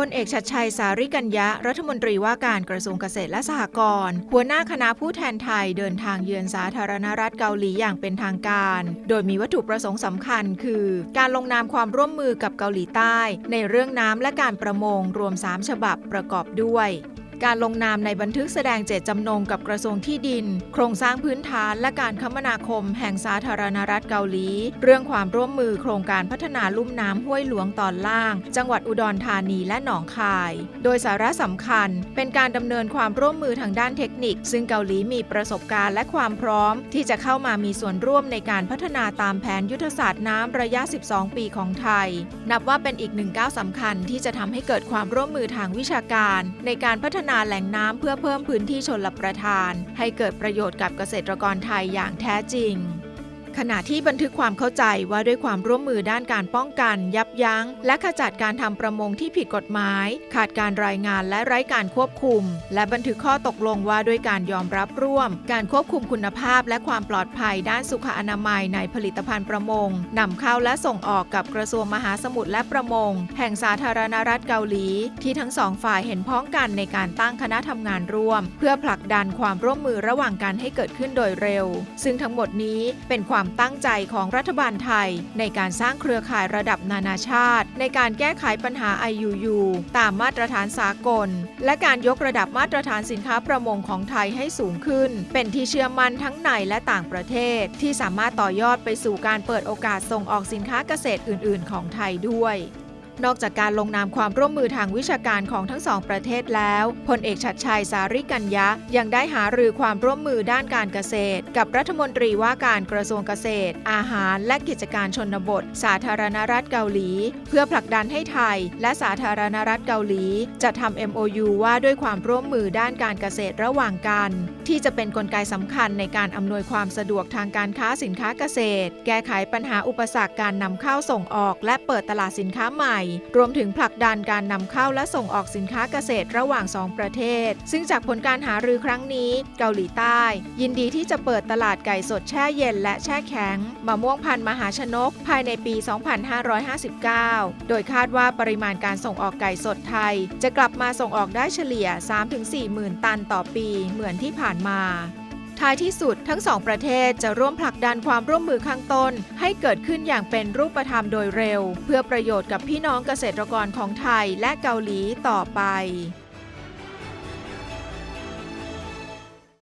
พลเอกชัดชัยสาริกัญญะรัฐมนตรีว่าการกระทรวงเกษตรและสหกรณ์หัวหน้าคณะผู้แทนไทยเดินทางเยือนสาธารณรัฐเกาหลีอย่างเป็นทางการ โดยมีวัตถุประสงค์สำคัญ คือ การลงนามความร่วมมือกับเกาหลีใต้ ในเรื่องน้ำและการประมงรวม 3 ฉบับประกอบด้วย การลงนามในบันทึกแสดงเจตจำนงกับกระทรวงที่ดิน โครงสร้างพื้นฐานและการคมนาคมแห่งสาธารณรัฐเกาหลี เรื่องความร่วมมือโครงการพัฒนาลุ่มน้ำห้วยหลวงตอนล่าง จังหวัดอุดรธานีและหนองคาย โดยสาระสำคัญ เป็นการดำเนินความร่วมมือทางด้านเทคนิค ซึ่งเกาหลีมีประสบการณ์และความพร้อม ที่จะเข้ามามีส่วนร่วมในการพัฒนาตามแผนยุทธศาสตร์น้ำระยะ 12 ปีของไทย นับว่าเป็นอีกหนึ่งก้าวสำคัญที่จะทำให้เกิดความร่วมมือทางวิชาการ ในการพัฒนาแหล่งน้ำเพื่อเพิ่มพื้นที่ชนลประทาน ให้เกิดประโยชน์กับเกษตรกรไทยอย่างแท้จริง ขณะที่บันทึกความเข้าใจว่าด้วยความร่วมมือด้านการป้องกัน ยับยั้ง และขจัดการทำประมงที่ผิดกฎหมาย ขาดการรายงานและไร้การควบคุม และบันทึกข้อตกลงว่าด้วยการยอมรับร่วม การควบคุมคุณภาพ และความปลอดภัยด้านสุขอนามัยในผลิตภัณฑ์ประมงนำเข้าและส่งออกกับกระทรวงมหาสมุทรและประมง แห่งสาธารณรัฐเกาหลี ที่ทั้งสองฝ่ายเห็นพ้องกันในการตั้งคณะทำงานร่วม เพื่อผลักดันความร่วมมือระหว่างกันให้เกิดขึ้นโดยเร็ว ซึ่งทั้งหมดนี้เป็นความความตั้งใจของรัฐบาลไทย ในการสร้างเครือข่ายระดับนานาชาติ ในการแก้ไขปัญหา IUU ตามมาตรฐานสากล และการยกระดับมาตรฐานสินค้าประมงของไทยให้สูงขึ้น เป็นที่เชื่อมั่นทั้งในและต่างประเทศ ที่สามารถต่อยอดไปสู่การเปิดโอกาสส่งออกสินค้าเกษตรอื่น ๆ ของไทยด้วย นอกจากการลงนามความร่วมมือทางวิชาการของทั้งสองประเทศแล้วพลเอกชัดชัยสาริกัญญะยังได้หารือความร่วมมือด้านการเกษตร กับรัฐมนตรีว่าการกระทรวงเกษตร อาหารและกิจการชนบท สาธารณรัฐเกาหลี เพื่อผลักดันให้ไทย และสาธารณรัฐเกาหลี จะทำ MOU ว่าด้วยความร่วมมือด้านการเกษตรระหว่างกัน ที่จะเป็นนกลไกสำคัญในการอำนวยความสะดวกทางการค้าสินค้าเกษตร แก้ไขปัญหาอุปสรรคการนำเข้าส่งออก และเปิดตลาดสินค้าใหม่รวมถึงผลักดันการนำเข้าและส่งออกสินค้าเกษตรระหว่าง 2 ประเทศ ซึ่งจากผลการหารือครั้งนี้ เกาหลีใต้ ยินดีที่จะเปิดตลาดไก่สดแช่เย็นและแช่แข็งมะม่วงพันธุ์มหาชนก ภายในปี 2559 โดยคาดว่าปริมาณการส่งออกไก่สดไทย จะกลับมาส่งออกได้เฉลี่ย 3-4 หมื่นตันต่อปีเหมือนที่ผ่านมา ท้ายที่สุดทั้งสองประเทศจะร่วมผลักดันความร่วมมือข้างต้น ให้เกิดขึ้นอย่างเป็นรูปธรรมโดยเร็ว เพื่อประโยชน์กับพี่น้องเกษตรกรของไทยและเกาหลีต่อไป